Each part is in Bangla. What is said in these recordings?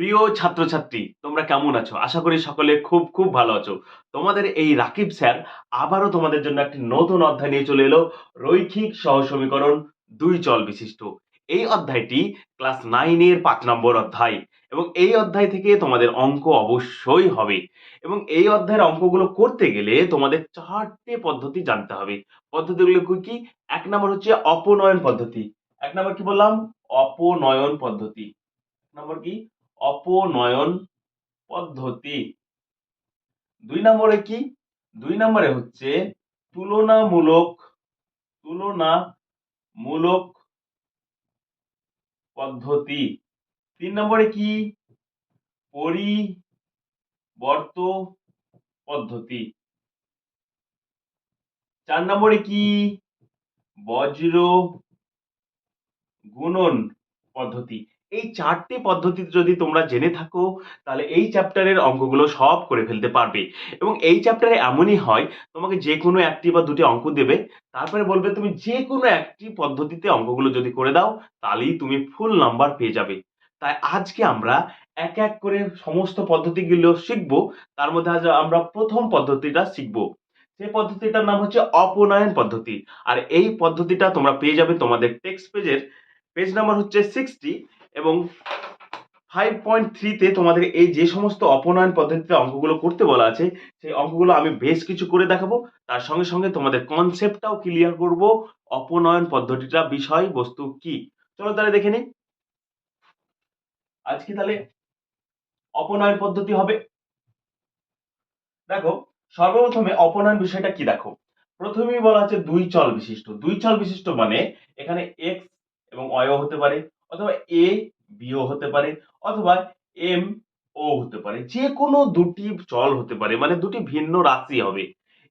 প্রিয় ছাত্রছাত্রী, তোমরা কেমন আছো? আশা করি সকলে খুব খুব ভালো আছো। তোমাদের এই রাকিব স্যার আবারও তোমাদের জন্য একটি নতুন অধ্যায় নিয়ে চলে এলো, রৈখিক সহসমীকরণ দুই চল বিশিষ্ট। এই অধ্যায়টি ক্লাস নাইনের পাঁচ নম্বর অধ্যায় এবং এই অধ্যায় থেকে তোমাদের অঙ্ক অবশ্যই হবে এবং এই অধ্যায়ের অঙ্কগুলো করতে গেলে তোমাদের চারটে পদ্ধতি জানতে হবে। পদ্ধতিগুলো কি কি? এক নম্বর হচ্ছে অপনয়ন পদ্ধতি। এক নম্বর কি বললাম? অপনয়ন পদ্ধতি। নম্বর কি? অপনয়ন পদ্ধতি। দুই নম্বরে কি? দুই নম্বরে হচ্ছে তুলনামূলক তুলনামূলক পদ্ধতি। তিন নম্বরে কি? পরিবর্ত পদ্ধতি। চার নম্বরে কি? বজ্র গুণন পদ্ধতি। এই চারটি পদ্ধতি যদি তোমরা জেনে থাকো, তাহলে এই চ্যাপ্টারের অঙ্কগুলো সব করে ফেলতে পারবে। এবং এই চ্যাপ্টারে এমনই হয়, তোমাকে যে কোনো একটি বা দুটি অঙ্ক দেবে, তারপরে বলবে তুমি যে কোনো একটি পদ্ধতিতে অঙ্কগুলো যদি করে দাও, তাহলেই তুমি ফুল নাম্বার পেয়ে যাবে। তাই আজকে আমরা এক এক করে সমস্ত পদ্ধতিগুলো শিখব, তার মধ্যে আজ আমরা প্রথম পদ্ধতিটা শিখব। সেই পদ্ধতিটার নাম হচ্ছে অপনয়ন পদ্ধতি। আর এই পদ্ধতিটা তোমরা পেয়ে যাবে তোমাদের টেক্সট পেজের পেজ নাম্বার হচ্ছে সিক্সটি এবং ফাইভ পয়েন্ট থ্রিতে তোমাদের এই যে সমস্ত অপনয়ন পদ্ধতিতে অঙ্কগুলো করতে বলা আছে, সেই অঙ্কগুলো আমি বেশ কিছু করে দেখাবো। তার সঙ্গে সঙ্গে তোমাদের কনসেপ্টটাও ক্লিয়ার করব, অপনয়ন পদ্ধতিটা বিষয়, বস্তু কি। চলো তাহলে দেখে নিই। আজকে তাহলে অপনয়ন পদ্ধতি হবে। দেখো, সর্বপ্রথমে অপনয়ন বিষয়টা কি দেখো? প্রথমেই বলা হচ্ছে দুই চল বিশিষ্ট। দুই চল বিশিষ্ট মানে এখানে এক্স এবং অয় হতে পারে। অথবা এ বিও হতে পারে, অথবা এম ও হতে পারে যে কোনো দুটি চল হতে পারে মানে দুটি ভিন্ন রাশি হবে।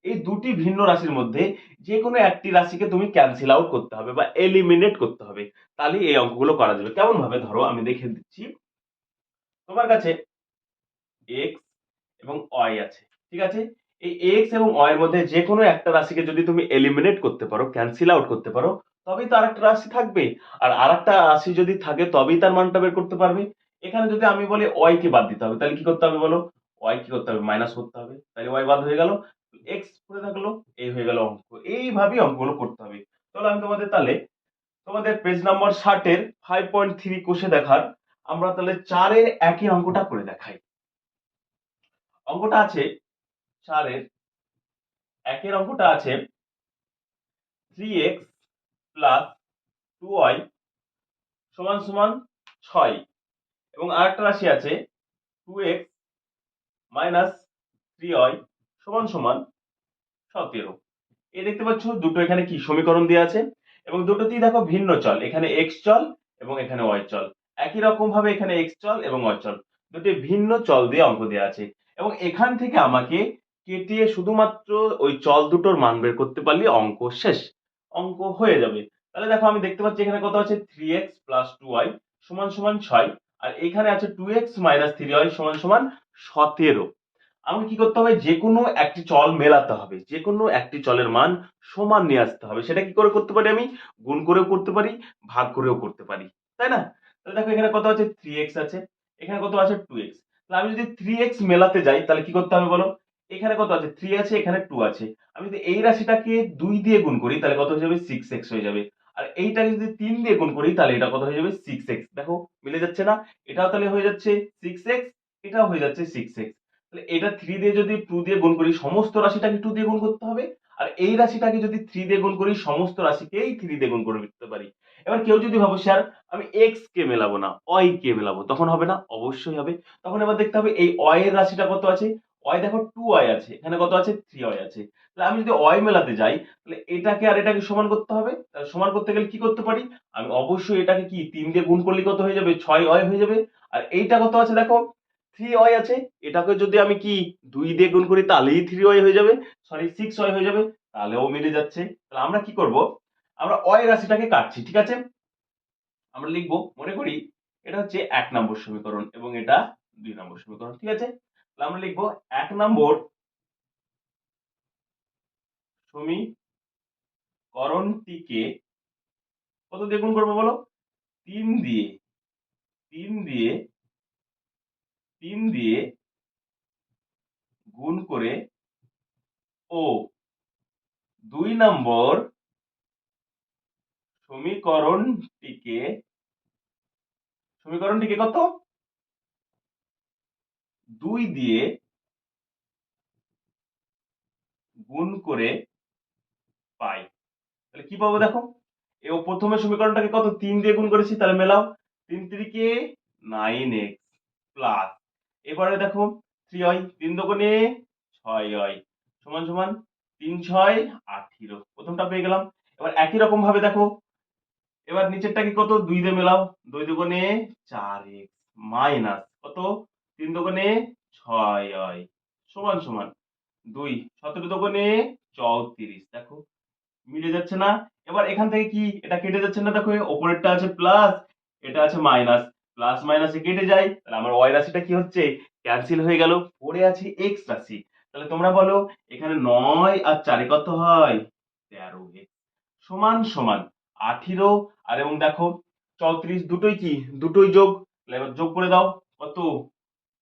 এই দুটি ভিন্ন রাশির মধ্যে যে কোনো একটি রাশিকে তুমি ক্যান্সেল আউট করতে হবে বা এলিমিনেট করতে হবে। তাহলে এই অঙ্কগুলো করা যাবে। কেমন ভাবে ধরো, আমি দেখে দিচ্ছি। তোমার কাছে এক্স এবং ওয়াই আছে, ঠিক আছে? এই এক্স এবং ওয়াই এর মধ্যে যে কোনো একটা রাশিকে যদি তুমি এলিমিনেট করতে পারো ক্যান্সেল আউট করতে পারো তবেই তো আরেকটা রাশি থাকবে। আর আরেকটা রাশি যদি থাকে, তবেই তার মানটা বের করতে পারবে। এখানে যদি আমি বলি ওয়াই কে বাদ দিতে হবে, তাহলে কি করতে হবে বলো? ওয়াই কি করতে হবে? মাইনাস করতে হবে। তাহলে ওয়াই বাদ হয়ে গেল। এক্স পড়ে থাকল এই হয়ে গেল অঙ্ক। এইভাবেই অঙ্কগুলো করতে হবে। চলো আমি তোমাদের তাহলে, তোমাদের পেজ নাম্বার ষাটের ফাইভ পয়েন্ট থ্রি কোষে দেখার, আমরা তাহলে চারের একই অঙ্কটা করে দেখাই। অঙ্কটা আছে, চারের একের অঙ্কটা আছে three x plus two y সমান সমান ছয়। এবং আরেকটা রাশি আছে two x minus three y সমান সমান সতেরো। এই দেখতে পাচ্ছ দুটো এখানে কি সমীকরণ দেওয়া আছে? এবং দুটোতেই দেখো ভিন্ন চল, এখানে এক্স চল এবং এখানে ওয়াই চল। একই রকম ভাবে এখানে এক্স চল এবং ওয়াই চল। দুটি ভিন্ন চল দিয়ে অঙ্ক দেওয়া আছে। এবং এখান থেকে আমাকে কেটিয়ে শুধুমাত্র ওই চল দুটোর মান বের করতে পারলে অঙ্ক শেষ। অঙ্ক হয়ে যাবে। তাহলে দেখো আমি দেখতে পাচ্ছি এখানে কত আছে? Three x plus two y সমান সমান ছয়। আর এখানে আছে two x minus three y সমান সমান সতেরো। আমাকে কি করতে হবে? যে কোনো একটি চল মেলাতে হবে। যে কোনো একটি চলের মান সমান নিয়ে আসতে হবে। সেটা কি করে করতে পারি আমি? গুণ করেও করতে পারি, ভাগ করেও করতে পারি। তাই না? তাহলে দেখো এখানে কত আছে? থ্রি এক্স আছে। এখানে কত আছে? টু এক্স তাহলে আমি যদি থ্রি এক্স মেলাতে যাই, তাহলে কি করতে হবে বলো? এখানে কত আছে? থ্রি আছে, এখানে টু আছে। আমি যদি এই রাশিটাকে দুই দিয়ে গুণ করি, তাহলে কত হয়ে যাবে? সিক্স এক্স হয়ে যাবে। আর এইটাকে যদি তিন দিয়ে গুণ করি, তাহলে এটা কত হয়ে যাবে? সিক্স এক্স দেখো, মিলে যাচ্ছে না? এটাও তাহলে হয়ে যাচ্ছে সিক্স এক্স এটাও হয়ে যাচ্ছে সিক্স এক্স তাহলে এটা থ্রি দিয়ে যদি টু দিয়ে গুণ করি, সমস্ত রাশিটাকে টু দিয়ে গুণ করতে হবে। আর এই রাশিটাকে যদি থ্রি দিয়ে গুণ করি, সমস্ত রাশিকেই থ্রি দিয়ে গুণ করে দিতে পারি। এবার কেউ যদি ভাবো, স্যার, আমি এক্স কে মেলাবো না অয় কে মেলাবো? তখন হবে না? অবশ্যই হবে। তখন এবার দেখতে হবে, এই অয় এর রাশিটা কত আছে? অয় দেখো টু ওয়াই আছে, এখানে কত আছে? থ্রি ওয়াই আছে। তাহলে আমি যদি অয় মেলাতে যাই, তাহলে এটাকে আর এটাকে সমান করতে হবে। সমান করতে গেলে কি করতে পারি? আমি অবশ্যই এটাকে কি, তিন দিয়ে গুণ করলে কত হয়ে যাবে? ছয় অয় হয়ে যাবে। আর এইটা কত আছে দেখো? থ্রি ওয়াই আছে। এটাকে যদি আমি কি, দুই দিয়ে গুণ করি, তাহলেই থ্রি ওয়াই হয়ে যাবে। সরি সিক্স ওয়াই হয়ে যাবে। তাহলেও মিলে যাচ্ছে। তাহলে আমরা কি করব? আমরা অয় রাশিটাকে কাটছি, ঠিক আছে? আমরা লিখব, মনে করি, এটা হচ্ছে এক নম্বর সমীকরণ এবং এটা দুই নম্বর সমীকরণ, ঠিক আছে? আমরা লিখব এক নম্বর সমীকরণটিকে কত দিয়ে গুণ করব বলো? তিন দিয়ে তিন দিয়ে তিন দিয়ে গুণ করে ও। দুই নম্বর সমীকরণটিকে সমীকরণটিকে কত? দুই দিয়ে গুণ করে পাই। তাহলে কি পাবো দেখো? এ প্রথমে সমীকরণটাকে কত? তিন দিয়ে গুণ করেছি, তাহলে মেলাও। তিন তিরিকে নাইন এক্স প্লাস এবারে দেখো থ্রি হয় তিন দোকানে ছয় হয় সমান সমান তিন ছয় আঠিরো। প্রথমটা পেয়ে গেলাম। এবার একই রকম ভাবে দেখো। এবার নিচেরটাকে কত? দুই দিয়ে মেলাও। দুই দোকানে চার এক্স মাইনাস কত? তিন দোকানে ছয় সমান সমান দুই, সতেরো দোকানে চৌত্রিশ, দেখো। মিলে যাচ্ছে না। এবার এখান থেকে কি এটা কেটে যাচ্ছে না? দেখো ওপরেরটা আছে প্লাস এটা আছে মাইনাস প্লাস মাইনাসে কেটে যায়, তাহলে আমার ওয়াই রাশিটা কি হচ্ছে? ক্যান্সেল হয়ে গেল। পড়ে আছে এক্স রাশি। তাহলে তোমরা বলো, এখানে নয় আর চারে কত হয়? তেরো সমান সমান আঠিরো, আর এবং দেখো, চৌত্রিশ দুটোই কি? দুটোই যোগ এবার যোগ করে দাও। কত?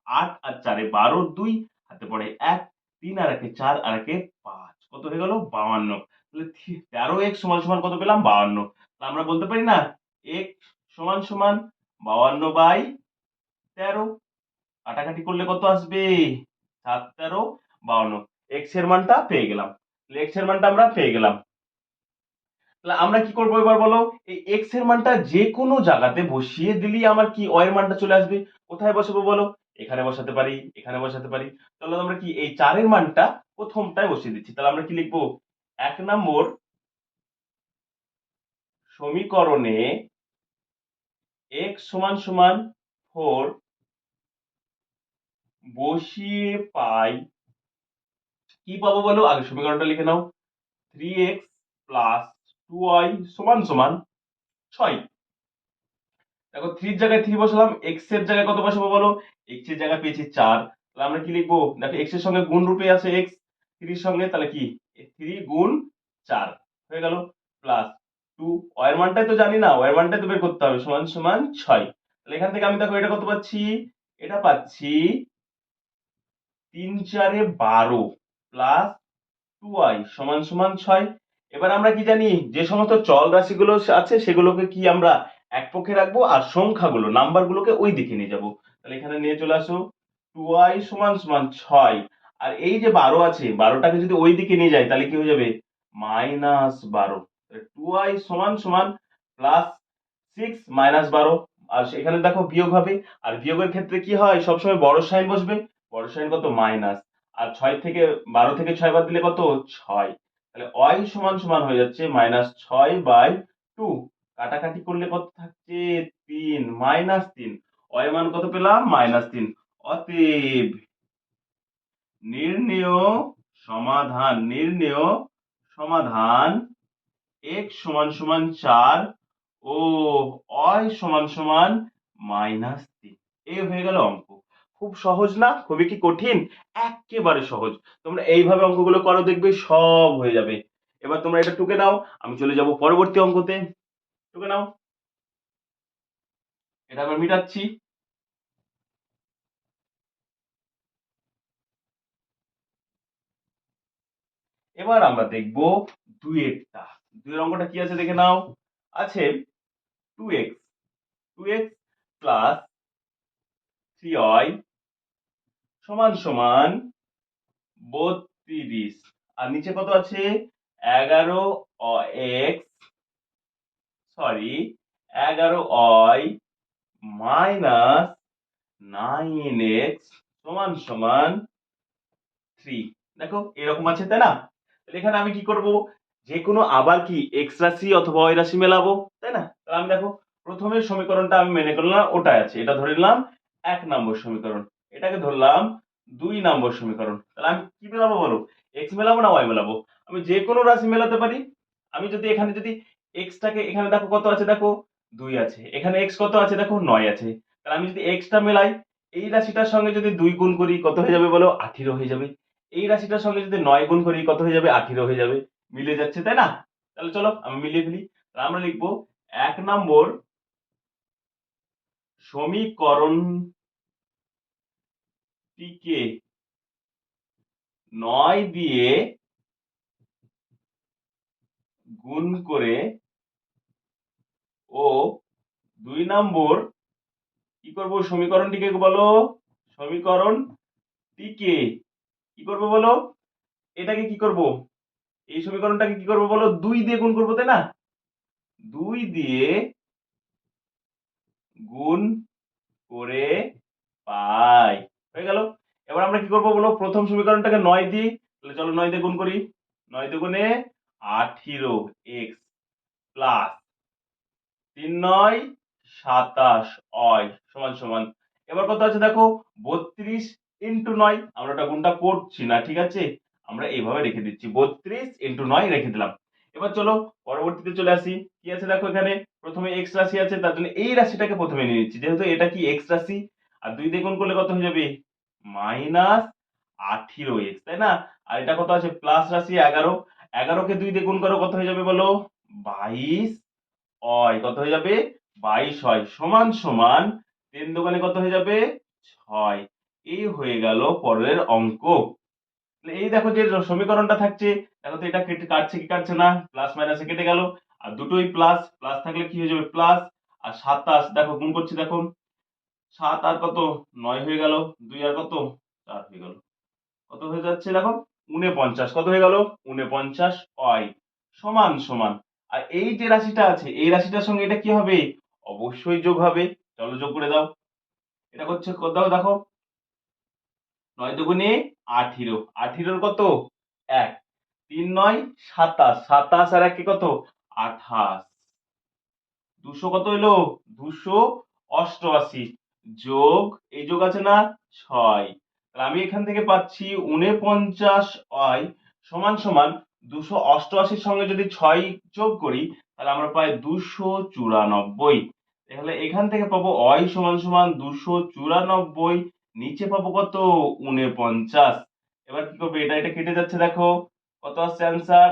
আট আর চারে বারো দুই, হাতে পড়ে এক, তিন আর একে চার আর একে পাঁচ। কত হয়ে গেল? বাউান্ন তাহলে তেরো এক্স সমান সমান কত পেলাম? বাউান্ন তাহলে আমরা বলতে পারি না এক্স সমান সমান বাউান্ন বাই তেরো। কাটাকাটি করলে কত আসবে? সাত, তেরো বাউান্ন এক্সের মানটা পেয়ে গেলাম। এক্সের মানটা আমরা পেয়ে গেলাম। তাহলে আমরা কি করব এবার বলো? এই এক্সের মানটা যে কোনো জায়গাতে বসিয়ে দিলেই আমার কি ওয়ের মানটা চলে আসবে? কোথায় বসাবো বলো? এখানে বসাতে পারি, এখানে বসাতে পারি। তাহলে আমরা কি এই চারের মানটা প্রথমটায় বসিয়ে দিচ্ছি। তাহলে আমরা কি লিখব? এক নম্বর সমীকরণে এক্স সমান সমান ফোর বসিয়ে পাই, কি পাবো বলো? আগে সমীকরণটা লিখে নাও। Three x plus two y সমান সমান ছয়। দেখো থ্রির জায়গায় থ্রি বসালাম এক্সের জায়গায় কত বসাবো বলো? এক্সের জায়গায় পেয়েছি চার। তাহলে আমরা কি লিখব? দেখো এক্সের সঙ্গে গুণ রূপে আছে এক্স থ্রির সঙ্গে তাহলে কি? থ্রি গুণ চার। হয়ে গেল? প্লাস টু ওয়ার মানটাই তো জানি না ওয়ার মানটাই তো বের করতে হবে। সমান সমান ছয়। তাহলে এখান থেকে আমি দেখো এটা কত পাচ্ছি? এটা পাচ্ছি তিন চারে বারো প্লাস টু আই সমান সমান ছয়। এবার আমরা কি জানি? যে সমস্ত চল রাশিগুলো আছে সেগুলোকে কি আমরা এক পক্ষে রাখব আর সংখ্যাগুলো, নাম্বারগুলোকে ওই দিকে নিয়ে যাব। তাহলে এখানে নিয়ে চলে আসো। টু আই সমান সমান ছয়। আর এই যে বারো আছে, বারোটাকে যদি ওই দিকে নিয়ে যাই, তাহলে কি হয়ে যাবে? মাইনাস বারো। টু আই সমান সমান প্লাস সিক্স মাইনাস বারো। আর সেখানে দেখো বিয়োগ হবে। আর বিয়োগের ক্ষেত্রে কি হয়? সবসময় বড় সাইন বসবে। বড় সাইন কত? মাইনাস। আর ছয় থেকে, বারো থেকে ছয় বাদ দিলে কত? ছয়। তাহলে ওয়াই সমান সমান হয়ে যাচ্ছে মাইনাস ছয় বাই টু। কাটাকাটি করলে কত থাকছে? তিন মাইনাস তিন। অয় মান কত পেলাম? মাইনাস তিন। অতএব নির্ণেয় সমাধান নির্ণেয় সমাধান এক সমান সমান চার ও অয় সমান সমান মাইনাস তিন। এই হয়ে গেল অঙ্ক। খুব সহজ না? খুবই কি কঠিন? একেবারে সহজ। তোমরা এইভাবে অঙ্কগুলো করো, দেখবে সব হয়ে যাবে। এবার তোমরা এটা টুকে নাও আমি চলে যাব পরবর্তী অঙ্কতে। টুকে নাও। এটা আবার মিটাচ্ছি। এবার আমরা দেখব দুইয়েরটা দুইয়ের অঙ্কটা কি আছে দেখে নাও। আছে two x two x plus three y সমান সমান বত্রিশ। আর নিচে কত আছে? এগারো এক্স সরি, এগারো অয় মাইনাস নাইন এক্স সমান সমান থ্রি। দেখো, এরকম আছে, তাই না? এখানে আমি কি করব? যে কোনো আবার কি এক্স রাশি অথবা ওই রাশি মেলাবো, তাই না? তাহলে আমি দেখো, প্রথমের সমীকরণটা আমি মেনে করলাম, ওটাই আছে। এটা ধরে নিলাম, এক নম্বর সমীকরণ। এটাকে ধরলাম, দুই নম্বর সমীকরণ। তাহলে আমি কি মেলাবো বলো? এক্স মেলাবো না ওয়াই মেলাবো? আমি যে কোনো রাশি মেলাতে পারি। আমি যদি এখানে যদি এক্সটাকে এখানে দেখো কত আছে? দেখো দুই আছে। এখানে এক্স কত আছে? দেখো নয় আছে। তাহলে আমি যদি এক্সটা মেলাই, এই রাশিটার সঙ্গে যদি দুই গুণ করি, কত হয়ে যাবে বলো? আঠেরো হয়ে যাবে। এই রাশিটার সঙ্গে যদি নয় গুণ করি, কত হয়ে যাবে? আঠেরো হয়ে যাবে। মিলে যাচ্ছে, তাই না? তাহলে চলো, আমি মিলিয়ে ফেলি। তাহলে আমরা লিখব এক নম্বর সমীকরণ টিকে নয় দিয়ে গুণ করে ও দুই নম্বর, কি করব? সমীকরণটিকে বলো? সমীকরণ সমীকরণটিকে কি করব বলো? এটাকে কি করব? এই সমীকরণটাকে কি করব বলো? দুই দিয়ে গুণ করব, তাই না? দুই দিয়ে গুণ করে পাই। হয়ে গেল। এবার আমরা কি করব বলো? প্রথম সমীকরণটাকে নয় দিই তাহলে চলো নয় দিয়ে গুণ করি। নয় দুগুণে আঠিরো এক্স প্লাস তিন নয়, সাতাশ, অয়, সমান সমান। এবার কত আছে দেখো? বত্রিশ ইন্টু নয়। আমরা ওটা গুণটা করছি না, ঠিক আছে? আমরা এইভাবে রেখে দিচ্ছি। বত্রিশ ইন্টু নয় রেখে দিলাম। এবার চলো, পরবর্তীতে চলে আসি। কি আছে দেখো এখানে? প্রথমে এক্স রাশি আছে, তার জন্য এই রাশিটাকে প্রথমে নিয়ে নিচ্ছি। যেহেতু এটা কি এক্স রাশি? আর দুই দিয়ে গুণ করলে কত হয়ে যাবে? মাইনাস আঠেরো এক্স তাই না? আর এটা কত আছে? প্লাস রাশি এগারো। এগারোকে দুই দিয়ে গুণ করো, কত হয়ে যাবে বলো? বাইশ। অয় কত হয়ে যাবে? বাইশ হয়। সমান সমান তিন দোকানে কত হয়ে যাবে? ছয়। এই হয়ে গেল পরের অঙ্ক। এই দেখো যে সমীকরণটা থাকছে, দেখো তো এটা কেটে কাটছে কি কাটছে না? প্লাস মাইনাসে কেটে গেল। আর দুটোই প্লাস প্লাস থাকলে কি হয়ে যাবে? প্লাস আর সাতাশ, দেখো গুণ করছি দেখো। সাত আর কত? নয় হয়ে গেল। দুই আর কত? চার হয়ে গেল। কত হয়ে যাচ্ছে দেখো? উনে পঞ্চাশ কত হয়ে গেল? উনে পঞ্চাশ অয়। সমান সমান। আর এই যে রাশিটা আছে, এই রাশিটার সঙ্গে এটা কি হবে? অবশ্যই যোগ হবে। চলো যোগ করে দাও। এটা হচ্ছে কত? দেখো। নয় দুগুণে আঠিরো। আঠিরোর কত? এক। তিন নয়, সাতাশ। সাতাশ আর একে কত? আঠাশ। দুশো কত হইল? দুশো অষ্টআশি। যোগ, এই যোগ আছে না? ছয়। আমি এখান থেকে পাচ্ছি উনপঞ্চাশ অয় সমান সমান দুশো অষ্টআশির সঙ্গে যদি ছয় যোগ করি, তাহলে আমরা পাই দুশো চুরানব্বই। তাহলে এখান থেকে পাবো অয় সমান সমান দুশো চুরানব্বই, নিচে পাবো কত? উনপঞ্চাশ। এবার কি করবে? এটা এটা কেটে যাচ্ছে, দেখো। কত আসছে অ্যান্সার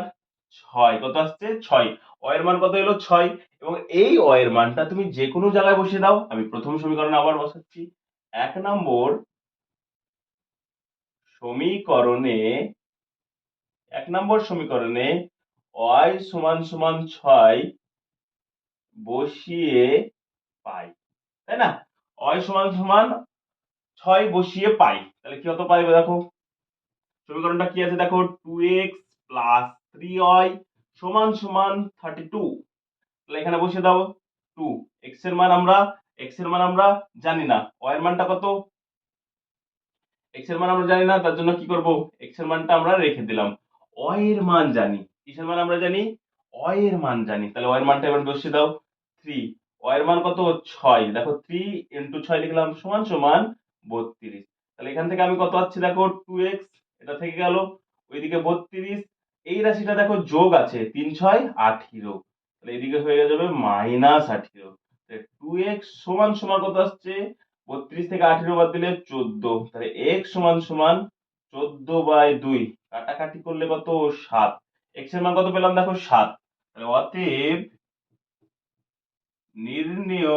ছয়। কত আসছে? ছয়। অয়ের মান কত এলো? ছয়। এবং এই অয়ের মানটা তুমি যে কোনো জায়গায় বসিয়ে দাও। আমি প্রথম সমীকরণে আবার বসাচ্ছি। এক নম্বর সমীকরণে এক নম্বর সমীকরণে অয় সমান সমান ছয় বসিয়ে পাই, তাই না? অয় সমান সমান ছয় বসিয়ে পাই, তাহলে কি হতে পারবে দেখো? সমীকরণটা কি আছে দেখো? Two x plus three y সমান সমান থার্টি টু তাহলে এখানে বসিয়ে দাও। টু এক্সের মান আমরা এক্সের মান আমরা জানি না। ওয়াই এর মানটা কত? এক্সের মান আমরা জানি না, তার জন্য কি করব? এক্সের মানটা আমরা রেখে দিলাম। এর মান জানি। কিসের মান আমরা জানি? এর মান জানি। তাহলে এর মানটা এবার বসিয়ে দাও। থ্রি এর মান কত? ছয়। দেখো থ্রি ইন্টু ছয় লিখলাম সমান সমান বত্রিশ। তাহলে এখান থেকে আমি কত পাচ্ছি দেখো টু এক্স এটা থেকে গেল। ওইদিকে বত্রিশ। এই রাশিটা দেখো, যোগ আছে। তিন, ছয়, আঠিরো। তাহলে এদিকে হয়ে যাবে মাইনাস আঠিরো। টু এক্স সমান সমান কত আসছে? বত্রিশ থেকে আঠিরো বাদ দিলে চোদ্দ। তাহলে এক্স সমান সমান চোদ্দ বাই দুই। কাটাকাটি করলে কত? সাত। এক্সের মান কত পেলাম? দেখো সাত। অতএব নির্ণয়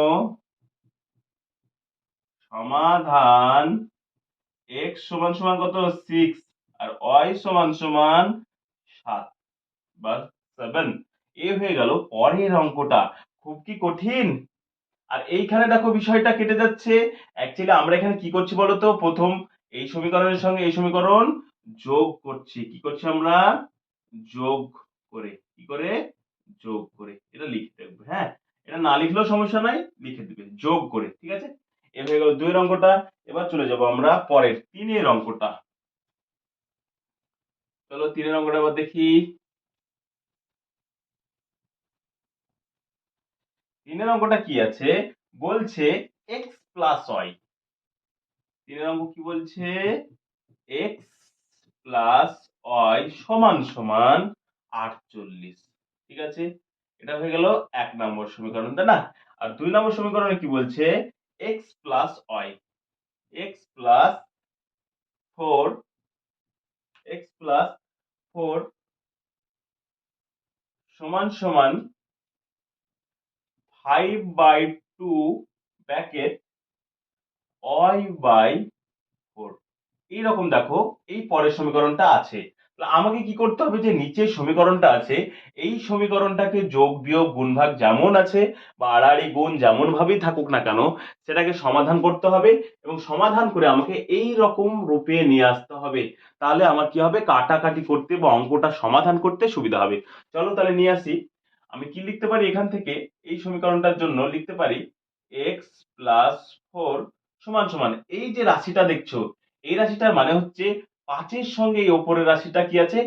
সমাধান এক্স সমান সমান কত? সিক্স আর ওয়াই সমান সমান সাত বা সেভেন এ হয়ে গেল পরের অঙ্কটা। খুব কি কঠিন? আর এইখানে দেখো বিষয়টা কেটে যাচ্ছে। অ্যাকচুয়ালি আমরা এখানে কি করছি বলতো? প্রথম এই সমীকরণের সঙ্গে এই সমীকরণ যোগ করছি। কি করছি আমরা? যোগ করে। কি করে? যোগ করে। এটা লিখতে হবে হ্যাঁ? এটা না লিখলেও সমস্যা নাই, লিখে দিবে যোগ করে, ঠিক আছে? এ হয়ে গেল দুইয়ের অঙ্কটা। এবার চলে যাব আমরা পরের তিনের অঙ্কটা। চলো তিনের অঙ্কটা এবার দেখি। তিনের অঙ্কটা কি আছে? বলছে এক্স প্লাস ওয়াই তিনের অঙ্ক কি বলছে? এক্স প্লাস ওয়াই সমান সমান আটচল্লিশ। ঠিক আছে? এটা হয়ে গেল এক নম্বর সমীকরণ, তাই না? আর দুই নম্বর সমীকরণে কি বলছে? X plus y x plus four x plus four সমান সমান five by two bracket y by এইরকম দেখো, এই পরের সমীকরণটা আছে। আমাকে কি করতে হবে যে, নিচের সমীকরণটা আছে, এই সমীকরণটাকে যোগ, বিয়োগ গুণ ভাগ যেমন আছে, বা আড়াআড়ি গুণ যেমন ভাবেই থাকুক না কেন, সেটাকে সমাধান করতে হবে এবং সমাধান করে আমাকে এই রকম রূপে নিয়ে আসতে হবে। তাহলে আমার কি হবে? কাটাকাটি করতে বা অঙ্কটা সমাধান করতে সুবিধা হবে। চলো তাহলে নিয়ে আসি। আমি কি লিখতে পারি এখান থেকে? এই সমীকরণটার জন্য লিখতে পারি এক্স প্লাস ফোর সমান সমান, এই যে রাশিটা দেখছ এই রাশিটার মানে হচ্ছে পাঁচের সঙ্গে এই ওপরের রাশিটা কি আছে?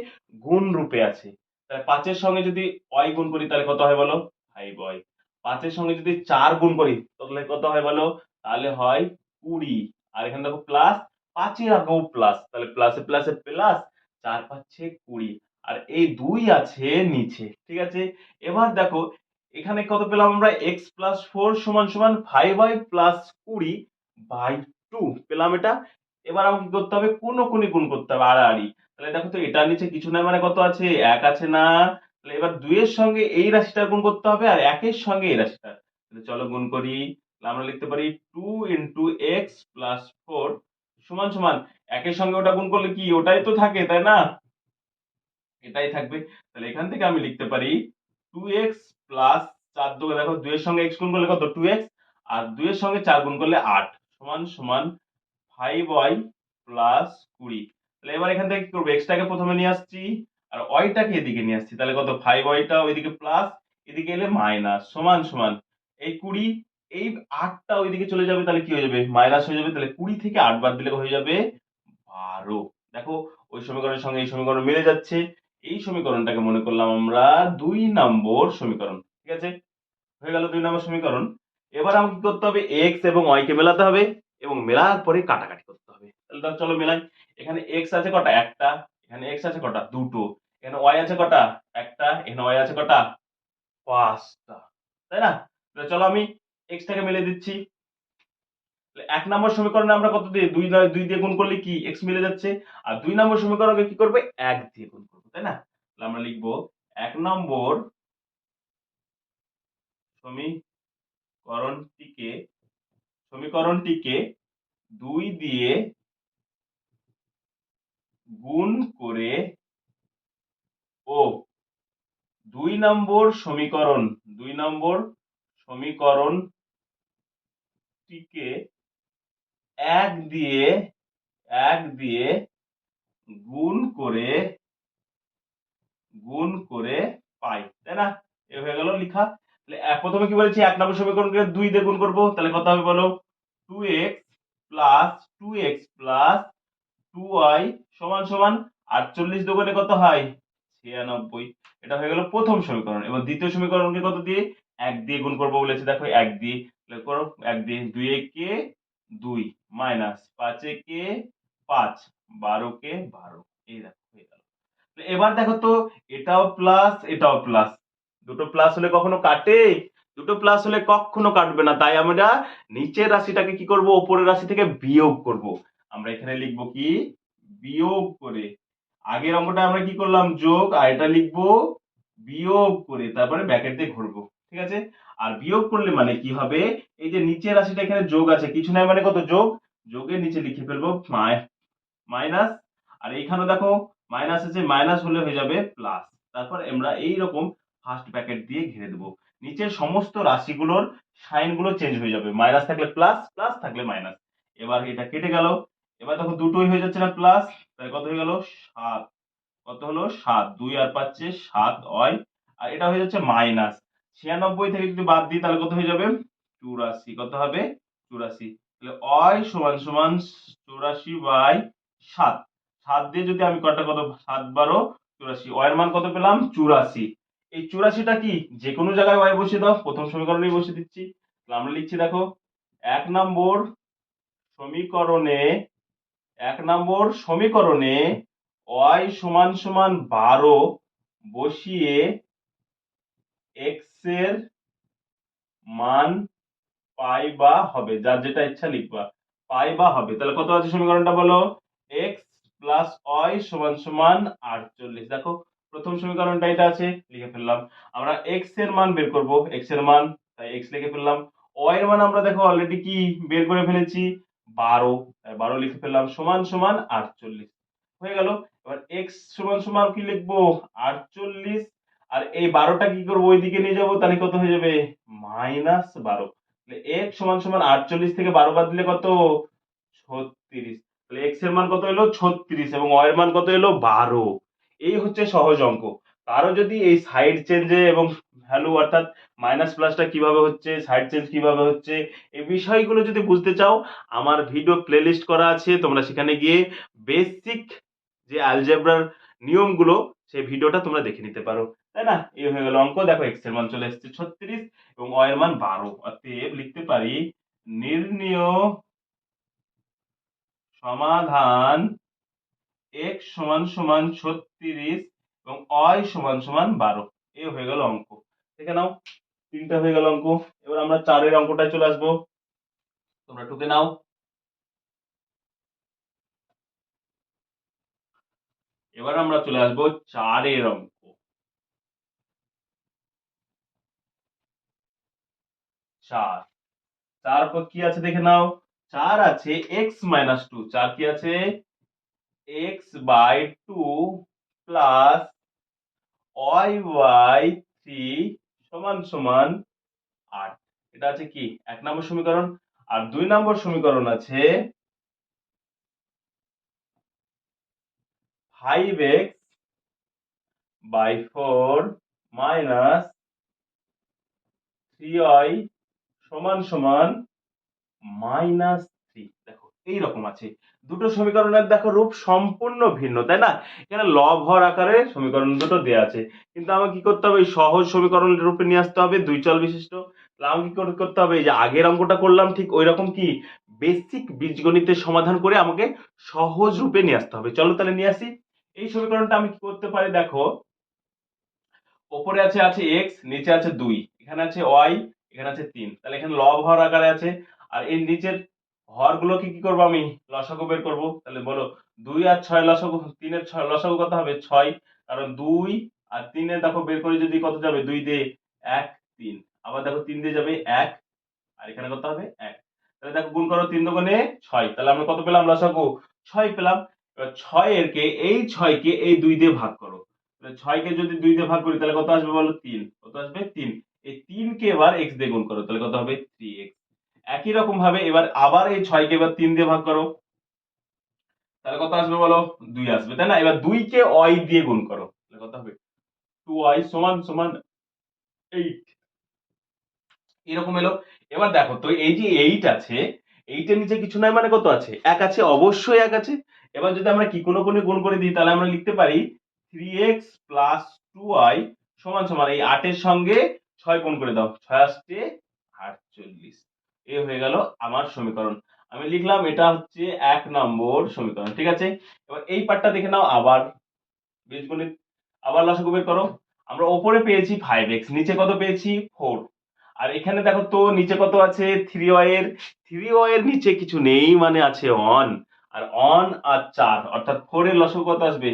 গুণ রূপে আছে। তাহলে পাঁচের সঙ্গে যদি অয় গুণ করি, তাহলে কত হয় বলো? ফাইভ অয় পাঁচের সঙ্গে যদি চার গুণ করি, তাহলে কত হয় বলো? তাহলে হয় কুড়ি। আর এখানে দেখো প্লাস পাঁচের আগেও প্লাস তাহলে প্লাসে প্লাসে প্লাস চার পাঁচে কুড়ি। আর এই দুই আছে নিচে, ঠিক আছে? এবার দেখো, এখানে কত পেলাম আমরা? এক্স প্লাস ফোর সমান সমান ফাইভ ওয়াই প্লাস কুড়ি বাই টু পেলাম এটা? এবার আমাকে কি করতে হবে? কোন কোনি গুণ করতে হবে, আড়াআড়ি। তাহলে দেখো তো, এটার নিচে কিছু নাই মানে কত আছে? এক আছে না। তাহলে এবার দুইয়ের সঙ্গে এই রাশিটা গুণ করতে হবে আর একের সঙ্গে এই রাশিটা তাহলে চলো গুণ করি। আমরা লিখতে পারি two into x plus four সমান সমান। একের সঙ্গে ওটা গুণ করলে কি? ওটাই তো থাকে, তাই না? এটাই থাকবে। তাহলে এখান থেকে আমি লিখতে পারি টু এক্স প্লাস চার দুগে দেখো দুইয়ের সঙ্গে এক্স গুণ করলে কত? টু এক্স আর দুইয়ের সঙ্গে চার গুণ করলে আট। সমান সমান ফাইভ ওয়াই প্লাস কুড়ি। তাহলে এবার এখান থেকে কি করব? এক্সটাকে প্রথমে নিয়ে আসছি, আর ওয়াইটাকে এদিকে নিয়ে আসছি। তাহলে কত? ফাইভ ওয়াইটা ওইদিকে প্লাস এদিকে এলে মাইনাস সমান সমান। এই কুড়ি, এই আটটা ওইদিকে চলে যাবে, তাহলে কি হয়ে যাবে? মাইনাস হয়ে যাবে, তাহলে কুড়ি থেকে আট বাদ দিলে হয়ে যাবে বারো। দেখো, ওই সমীকরণের সঙ্গে এই সমীকরণ মিলে যাচ্ছে। এই সমীকরণটাকে মনে করলাম আমরা দুই নম্বর সমীকরণ, ঠিক আছে? হয়ে গেল দুই নম্বর সমীকরণ। এবার আমাকে কি করতে হবে? এক্স এবং ওয়াই কে মেলাতে হবে। এবং মেলার পরে কাটাকাটি করতে হবে। তাহলে চলো মেলাই এখানে এক্স আছে কটা? একটা। এখানে এক্স আছে কটা? দুটো। এখানে ওয়াই আছে কটা? একটা। এখানে ওয়াই আছে কটা? পাঁচটা। তাই না? চলো আমি এক্স টাকে মেলে দিচ্ছি। এক নম্বর সমীকরণে আমরা কত দিয়ে দুই দুই দিয়ে গুণ করলে কি? এক্স মিলে যাচ্ছে। আর দুই নম্বর সমীকরণকে কি করবে? এক দিয়ে গুণ করব, তাই না? তাহলে আমরা লিখব এক নম্বর সমীকরণটিকে সমীকরণটিকে দুই দিয়ে গুণ করে ও দুই নম্বর সমীকরণ, দুই নম্বর সমীকরণটিকে এক দিয়ে এক দিয়ে গুণ করে গুণ করে পাই, তাই না? এ হয়ে গেল লিখা। তাহলে প্রথমে কি বলেছি? এক নম্বর সমীকরণকে দুই দিয়ে গুণ করব। তাহলে কত হবে বলো? Two x plus two x plus two y সমান সমান আটচল্লিশ দোকানে কত হয়? ছিয়ানব্বই। এটা হয়ে গেল প্রথম সমীকরণ। এবার দ্বিতীয় সমীকরণকে কত দিয়ে? এক দিয়ে গুণ করব বলেছে। দেখো, এক দিয়ে করো। এক দিয়ে দুই একে দুই মাইনাস পাঁচ একে পাঁচ বারো কে বারো। এই দেখো, হয়ে গেল। এবার দেখো তো, এটাও প্লাস এটাও প্লাস দুটো প্লাস হলে কখনো কাটে? দুটো প্লাস হলে কখনো কাটবে না। তাই আমরা নিচের রাশিটাকে কি করব? ওপরের রাশি থেকে বিয়োগ করব। আমরা এখানে লিখব কি? বিয়োগ করে। আগের অঙ্কটা আমরা কি করলাম? যোগ, আর এটা লিখব বিয়োগ করে। তারপরে ব্যাকেট দিয়ে ঘুরবো। ঠিক আছে? আর বিয়োগ করলে মানে কি হবে? এই যে নিচের রাশিটা এখানে যোগ আছে, কিছু নাই মানে কত? যোগ? যোগের নিচে লিখে ফেলব মাইনাস আর এইখানে দেখো মাইনাস আছে মাইনাস হলে হয়ে যাবে প্লাস তারপর আমরা এই রকম ফার্স্ট ব্র্যাকেট দিয়ে ঘিরে দেবো। নিচের সমস্ত রাশিগুলোর সাইনগুলো চেঞ্জ হয়ে যাবে। মাইনাস থাকলে প্লাস প্লাস থাকলে মাইনাস এবার এটা কেটে গেল। এবার দেখো দুটোই হয়ে যাচ্ছে না প্লাস তাহলে কত হয়ে গেল? সাত। কত হলো? সাত। দুই আর পাচ্ছে সাত হয় আর এটা হয়ে যাচ্ছে মাইনাস ছিয়ানব্বই থেকে যদি বাদ দিই, তাহলে কত হয়ে যাবে? চুরাশি। কত হবে? চুরাশি। তাহলে অয় সমান সমান চুরাশি বাই সাত। সাত দিয়ে যদি আমি কটা কত? সাত বারো, চুরাশি। অয়ের মান কত পেলাম? চুরাশি। এই চুরাশিটা কি? যে কোনো জায়গায় ওয়াই বসিয়ে দাও। প্রথম সমীকরণেই বসিয়ে দিচ্ছি। আমরা লিখছি, দেখো। এক নম্বর সমীকরণে, এক নম্বর সমীকরণে ওয়াই সমান সমান বারো বসিয়ে এক্সের মান পাই বা হবে। যার যেটা ইচ্ছা লিখবা। পাই বা হবে। তাহলে কত আছে সমীকরণটা বলো? এক্স প্লাস ওয়াই সমান সমান আটচল্লিশ। দেখো প্রথম সমীকরণটা এটা আছে, লিখে ফেললাম। আমরা এক্সের মান বের করব এক্সের মান, তাই এক্স লিখে ফেললাম। ওয়াই এর মান আমরা দেখো অলরেডি কি বের করে ফেলেছি? বারো। বারো লিখে ফেললাম, সমান সমান আটচল্লিশ। হয়ে গেল। এবার এক্স সমান সমান কি লিখব? আটচল্লিশ। আর এই বারোটা কি করব? ওইদিকে নিয়ে যাব, তাহলে কত হয়ে যাবে? মাইনাস বারো। এক্স সমান সমান আটচল্লিশ থেকে বারো বাদ দিলে কত? ছত্রিশ। তাহলে এক্সের মান কত এলো ছত্রিশ। এবং ওয়াই এর মান কত এলো বারো। এই হচ্ছে সহজ অঙ্ক। কারও যদি এই সাইড চেঞ্জে এবং ভ্যালু অর্থাৎ মাইনাস প্লাসটা কীভাবে হচ্ছে সাইড চেঞ্জ কীভাবে হচ্ছে, এই বিষয়গুলো যদি বুঝতে চাও, আমার ভিডিও প্লেলিস্ট করা আছে। তোমরা সেখানে গিয়ে বেসিক যে অ্যালজেব্রার নিয়মগুলো, সেই ভিডিওটা তোমরা দেখে নিতে পারো। তাই না? এই হয়ে গেল অঙ্ক। দেখো এক্সের মান চলে এসেছে ছত্রিশ এবং ওয়াই এর মান বারো। অতএব লিখতে পারি, নির্ণীয় সমাধান এক্স সমান সমান ছত্রিশ এবং অয় সমান সমান বারো। এ হয়ে গেল অঙ্ক। দেখে নাও, তিনটা হয়ে গেল অঙ্ক। এবার আমরা চারের অঙ্কটায় চলে আসব। তোমরা টুকে নাও। এবার আমরা চলে আসব চারের অঙ্ক। চার। চার পর কি আছে দেখে নাও? চার আছে এক্স মাইনাস টু। চার কি আছে? X by two plus y by three সমান সমান আট। এটা আছে কি? এক নম্বর সমীকরণ। আর দুই নম্বর সমীকরণ আছে five x by four minus three y সমান সমান মাইনাস থ্রি দেখো, এইরকম আছে। দুটো সমীকরণের দেখো রূপ সম্পূর্ণ ভিন্ন, তাই না? এখানে লব হর আকারে সমীকরণ দুটো দেওয়া আছে। কিন্তু আমাকে কি করতে হবে? সহজ সমীকরণ রূপে নিয়ে আসতে হবে দুই চল বিশিষ্ট আমাকে কি করে- করতে হবে? যে আগের অঙ্কটা করলাম, ঠিক ওই রকম কি? বেসিক বীজগণিতের সমাধান করে আমাকে সহজ রূপে নিয়ে আসতে হবে। চলো তাহলে নিয়ে আসি। এই সমীকরণটা আমি কি করতে পারি? দেখো, ওপরে আছে আছে এক্স নিচে আছে দুই, এখানে আছে ওয়াই এখানে আছে তিন। তাহলে এখানে লব হর আকারে আছে, আর এই নিচের হরগুলোকে কি করব আমি? লসাগু বের করব। তাহলে বলো, দুই আর ছয় লসাগু, তিনের ছয়, লসাগু কত হবে? ছয়। কারণ দুই আর তিনের দেখো, বের করে যদি কত যাবে? দুই দিয়ে এক, তিন। আবার দেখো, তিন দিয়ে যাবে এক, আর এখানে কত হবে? এক। তাহলে দেখো, গুণ করো তিন দোকানে ছয়। তাহলে আমরা কত পেলাম লসাগু? ছয় পেলাম। এবার ছয়ের কে এই ছয়কে এই দুই দিয়ে ভাগ করো। তাহলে ছয়কে যদি দুই দিয়ে ভাগ করি, তাহলে কত আসবে বলো? তিন। কত আসবে? তিন। এই তিনকে এবার এক্স দিয়ে গুণ করো, তাহলে কত হবে? থ্রি এক্স একই রকম ভাবে এবার আবার এই ছয়কে এবার তিন দিয়ে ভাগ করো। তাহলে কত আসবে বলো? দুই আসবে, তাই না? এবার দুইকে অয় দিয়ে গুণ করো। তাহলে কত হবে? টু ওয়াই সমান সমান এইট এরকম এলো। এবার দেখো তো, এই যে এইট আছে এইটের নিচে কিছু নাই মানে কত আছে? এক আছে, অবশ্যই এক আছে। এবার যদি আমরা কি কোনো কোনো গুণ করে দিই, তাহলে আমরা লিখতে পারি three x plus two y সমান সমান, এই আটের সঙ্গে ছয় গুণ করে দাও। ছয় আসছে আটচল্লিশ। এ হয়ে গেল আমার সমীকরণ। আমি লিখলাম এটা হচ্ছে এক নম্বর সমীকরণ, ঠিক আছে? এবার এই পার্টটা দেখে নাও আবার, বীজগণিত। আবার লসাগু বের করো। আমরা ওপরে পেয়েছি ফাইভ এক্স নিচে কত পেয়েছি? ফোর আর এখানে দেখো তো, নিচে কত আছে? থ্রি এর। থ্রি এর নিচে কিছু নেই মানে আছে অন আর অন আর চার, অর্থাৎ ফোর এর লসাগু কত আসবে?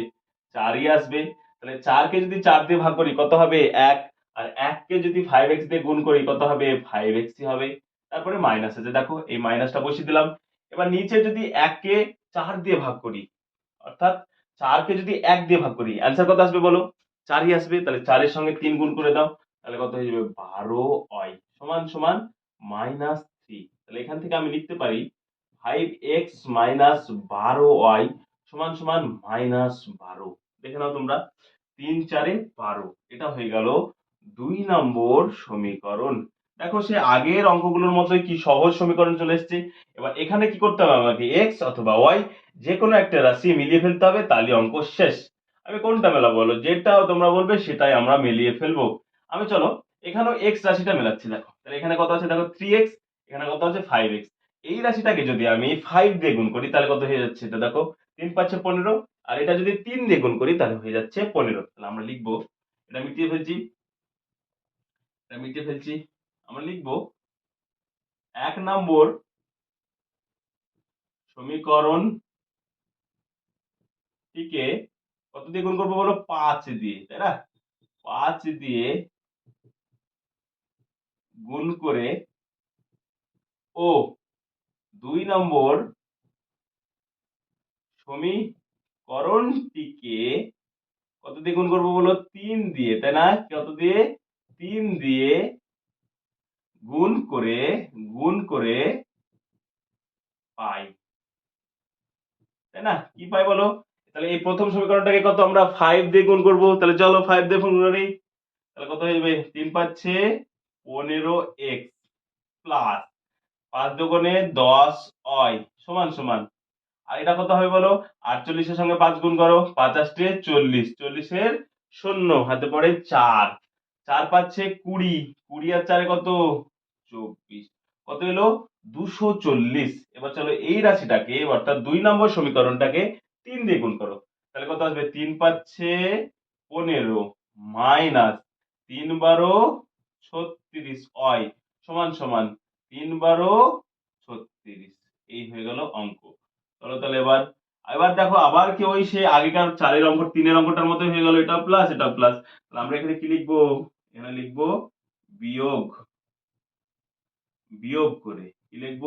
চারই আসবে। তাহলে চারকে যদি চার দিয়ে ভাগ করি, কত হবে? এক। আর এককে যদি ফাইভ এক্স দিয়ে গুণ করি, কত হবে? ফাইভ এক্সই হবে। তারপরে মাইনাস আছে। দেখো এই মাইনাসটা বসিয়ে দিলাম। এবার নিচে যদি এককে চার দিয়ে ভাগ করি, অর্থাৎ চারকে যদি এক দিয়ে ভাগ করি অ্যান্সার কত আসবে বলো? চারই আসবে, তাহলে চারের সঙ্গে তিন গুণ করে দাও, তাহলে কত হয়ে যাবে? বারো অয় সমান সমান মাইনাস থ্রি তাহলে এখান থেকে আমি লিখতে পারি ফাইভ এক্স মাইনাস বারো ওয়াই সমান সমান মাইনাস বারো। দেখে নাও তোমরা, তিন চারে বারো। এটা হয়ে গেল দুই নম্বর সমীকরণ। দেখো, সে আগের অঙ্কগুলোর মতোই কি সহজ সমীকরণ চলে এসেছে। এবার এখানে কি করতে হবে? আমাকে এক্স অথবা ওয়াই যে কোনো একটা রাশি মিলিয়ে ফেলতে হবে, তাহলে অঙ্ক শেষ। আমি কোনটা মেলাবো বলো? যেটাও তোমরা বলবে, সেটাই আমরা মিলিয়ে ফেলব। আমি চলো, এখানেও এক্স রাশিটা মেলাচ্ছি, দেখো। তাহলে এখানে কত আছে? দেখো থ্রি এক্স এখানে কত আছে? ফাইভ এক্স এই রাশিটাকে যদি আমি ফাইভ দিয়ে গুণ করি, তাহলে কত হয়ে যাচ্ছে? এটা দেখো, তিন পাঁচে পনেরো। আর এটা যদি তিন দিয়ে গুণ করি, তাহলে হয়ে যাচ্ছে পনেরো। তাহলে আমরা লিখব, এটা মিটিয়ে ফেলছি, এটা মিটিয়ে ফেলছি। আমরা লিখব এক নম্বর সমীকরণ টিকে কত দিয়ে গুণ করব বলো? পাঁচ দিয়ে, তাই না? পাঁচ দিয়ে গুণ করে ও, দুই নম্বর সমীকরণটিকে কত দিয়ে গুণ করব বলো? তিন দিয়ে, তাই না? কত দিয়ে? তিন দিয়ে গুণ করে গুণ করে পাই। তাই না? কি পাই বলো? তাহলে এই প্রথম সমীকরণটাকে কত আমরা ফাইভ দিয়ে গুণ করব? তাহলে চলো ফাইভ দিয়ে গুণ করি তাহলে কত হয়ে যাবে? তিন পাচ্ছে পনেরো এক্স প্লাস পাঁচ দুগুণে দশ অয় সমান সমান। আর এটা কত হবে বলো? আটচল্লিশের সঙ্গে পাঁচ গুণ করো। পাঁচাশটে চল্লিশ। চল্লিশের শূন্য। হাতে পড়ে চার। চার পাচ্ছে কুড়ি কুড়ি আর চারে কত? চব্বিশ। কত এলো? দুশো চল্লিশ। এবার চলো এই রাশিটাকে, অর্থাৎ দুই নম্বর সমীকরণটাকে তিন দিয়ে গুণ করো। তাহলে কত আসবে? তিন পাচ্ছে পনেরো, মাইনাস তিন বারো ছত্রিশ, অয়, সমান সমান তিন বারো ছত্রিশ। এই হয়ে গেল অঙ্ক। চলো তাহলে এবার এবার দেখো আবার কি ওই সে আগেকার চারের অঙ্ক, তিনের অঙ্কটার মতো হয়ে গেল। এটা প্লাস এটা প্লাস আমরা এখানে কি লিখব? এখানে লিখব বিয়োগ বিয়োগ করে। কি লিখব?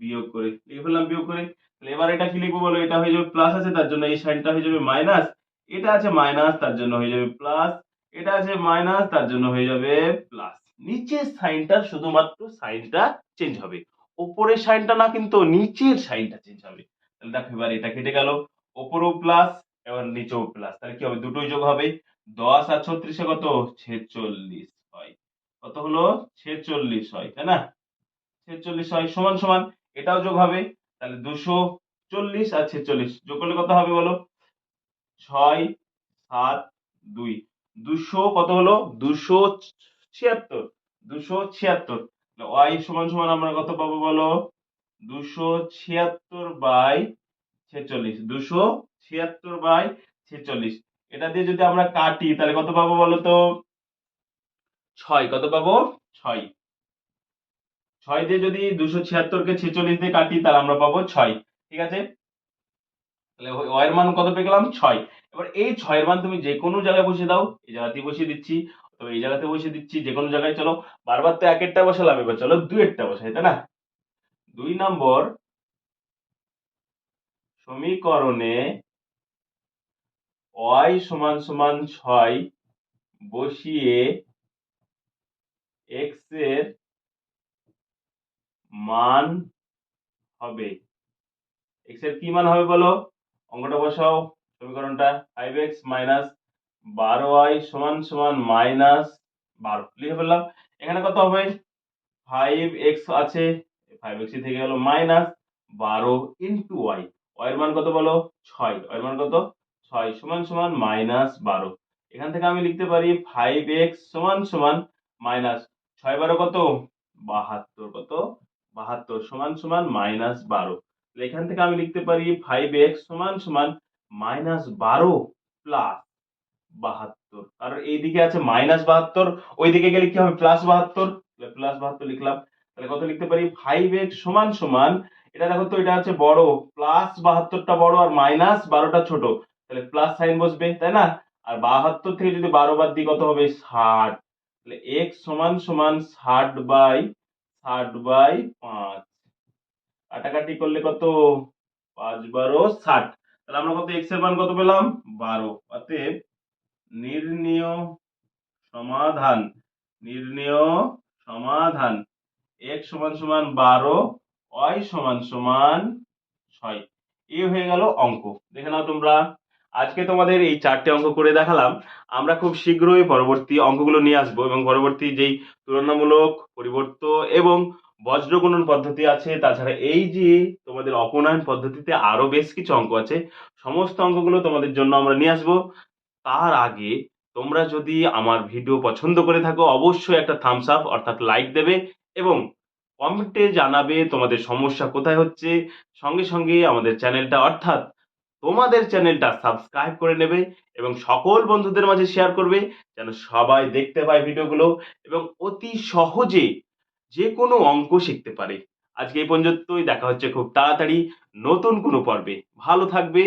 বিয়োগ করে। লিখে ফেললাম বিয়োগ করে। তাহলে এবার এটা কি লিখব বলো? এটা হয়ে যাবে প্লাস আছে, তার জন্য এই সাইনটা হয়ে যাবে মাইনাস এটা আছে মাইনাস তার জন্য হয়ে যাবে প্লাস এটা আছে মাইনাস তার জন্য হয়ে যাবে প্লাস নিচের সাইনটা শুধুমাত্র সাইনটা চেঞ্জ হবে। উপরের সাইনটা না, কিন্তু নিচের সাইনটা চেঞ্জ হবে। তাহলে দেখো এবার এটা কেটে গেল। ওপরও প্লাস এবার নিচেও প্লাস তাহলে কি হবে? দুটোই যোগ হবে। দশ আর ছত্রিশে কত? ছেচল্লিশ হয়। কত হলো? ছেচল্লিশ হয়, তাই না? ছেচল্লিশ হয়, সমান সমান। এটাও যোগ হবে, তাহলে দুশো চল্লিশ আর ছেচল্লিশ। যোগ করলে কত হবে বলো? ছয়, সাত, দুই। দুশো কত হলো? দুশো ছিয়াত্তর। দুশো ছিয়াত্তর। ওয়াই সমান সমান আমরা কত পাবো বলো? দুশো ছিয়াত্তর বাই ছেচল্লিশ। দুশো ছিয়াত্তর বাই ছেচল্লিশ। এটা দিয়ে যদি আমরা কাটি, তাহলে কত পাবো বলো তো ছয়। কত পাবো? ছয়। ছয় দিয়ে যদি দুশো ছিয়াত্তরকে ছেচল্লিশ দিয়ে কাটি, তাহলে আমরা পাবো ছয়। ঠিক আছে? তাহলে ওয়ের মান কত পেয়ে গেলাম? ছয়। এবার এই ছয়ের মান তুমি যে কোনো জায়গায় বসিয়ে দাও। এই জায়গাতেই বসিয়ে দিচ্ছি। অথবা এই জায়গাতে বসিয়ে দিচ্ছি। যে কোনো জায়গায় চলো। বারবার তো এক একটা বসালাম। এবার চলো দু একটা বসাই, তাই না? দুই নম্বর সমীকরণে y সমান সমান ছয় বসিয়ে x এর মান হবে। x এর কি মান হবে বলো? অঙ্কটা বসাও সমীকরণটা। ফাইভ এক্স মাইনাস বারো ওয়াই সমান সমান মাইনাস বারো। লিখে ফেললাম। এখানে কত হবে? ফাইভ এক্স আছে। ফাইভ এক্স থেকে গেল মাইনাস বারো ইন্টু ওয়াই ওয়াই এর মান কত বলো? ছয়। ওয়াই এর মান কত? ছয় সমান সমান মাইনাস বারো। এখান থেকে আমি লিখতে পারি ফাইভ এক্স সমান সমান মাইনাস ছয় বারো কত? বাহাত্তর কত? বাহাত্তর সমান সমান মাইনাস বারো। এখান থেকে আমি লিখতে পারি ফাইভ এক্স সমান সমান মাইনাস বারো প্লাস বাহাত্তর। কারণ এইদিকে আছে মাইনাস বাহাত্তর ওইদিকে গেলে কি হবে? প্লাস বাহাত্তর। প্লাস বাহাত্তর লিখলাম। তাহলে কত লিখতে পারি? ফাইভ এক্স সমান সমান, এটা দেখো তো এটা হচ্ছে বড়। প্লাস বাহাত্তরটা বড় আর মাইনাস বারোটা ছোট। তাহলে প্লাস সাইন বসবে, তাই না? আর বাহাত্তর থেকে যদি বারো বাদ দিই, কত হবে? ষাট। তাহলে এক্স সমান সমান ষাট বাই ষাট বাই পাঁচ। কাটাকাটি করলে কত? পাঁচ বারো ষাট। তাহলে আমরা কত? এক্সের মান কত পেলাম? বারো। অতএব নির্ণীয় সমাধান নির্ণীয় সমাধান। x সমান সমান বারো, y সমান সমান ছয়। এই হয়ে গেল অঙ্ক। দেখে নাও তোমরা। আজকে তোমাদের এই চারটে অঙ্ক করে দেখালাম। আমরা খুব শীঘ্রই পরবর্তী অঙ্কগুলো নিয়ে আসব এবং পরবর্তী যেই তুলনামূলক পরিবর্ত এবং বজ্রগুণন পদ্ধতি আছে, তাছাড়া এই যে তোমাদের অপনয়ন পদ্ধতিতে আরও বেশ কিছু অঙ্ক আছে, সমস্ত অঙ্কগুলো তোমাদের জন্য আমরা নিয়ে আসব। তার আগে তোমরা যদি আমার ভিডিও পছন্দ করে থাকো, অবশ্যই একটা থামস আপ অর্থাৎ লাইক দেবে এবং কমেন্টে জানাবে তোমাদের সমস্যা কোথায় হচ্ছে। সঙ্গে সঙ্গে আমাদের চ্যানেলটা অর্থাৎ তোমাদের চ্যানেলটা সাবস্ক্রাইব করে নেবে এবং সকল বন্ধুদের মাঝে শেয়ার করবে, যেন সবাই দেখতে পায় ভিডিওগুলো এবং অতি সহজে যে কোনো অঙ্ক শিখতে পারে। আজকে এই পর্যন্তই, দেখা হচ্ছে খুব তাড়াতাড়ি নতুন কোনো পর্বে। ভালো থাকবে।